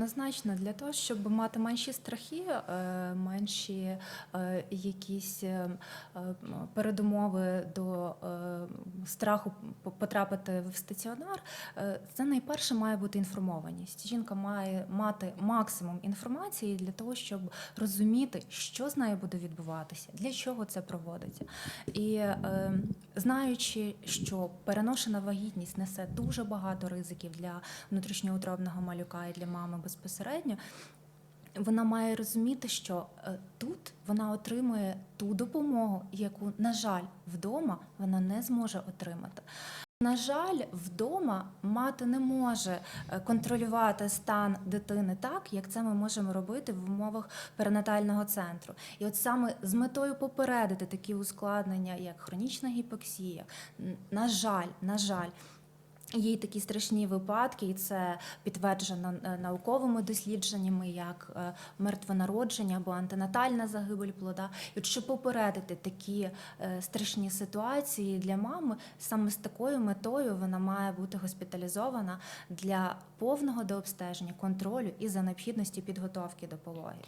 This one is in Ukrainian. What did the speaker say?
Однозначно, для того, щоб мати менші страхи, е, менші е, якісь е, передумови до страху потрапити в стаціонар, це найперше має бути інформованість. Жінка має мати максимум інформації для того, щоб розуміти, що з нею буде відбуватися, для чого це проводиться. І знаючи, що переношена вагітність несе дуже багато ризиків для внутрішньоутробного малюка і для мами безпосередньо. Вона має розуміти, що е, тут вона отримує ту допомогу, яку, на жаль, вдома вона не зможе отримати. На жаль, вдома мати не може е, контролювати стан дитини так, як це ми можемо робити в умовах перинатального центру. І от саме з метою попередити такі ускладнення, як хронічна гіпоксія, на жаль, на жаль. Є такі страшні випадки, і це підтверджено е, науковими дослідженнями, як е, мертвонародження або антинатальна загибель плода. І от щоб попередити такі е, страшні ситуації для мами, саме з такою метою вона має бути госпіталізована для повного дообстеження, контролю і за необхідності підготовки до пологів.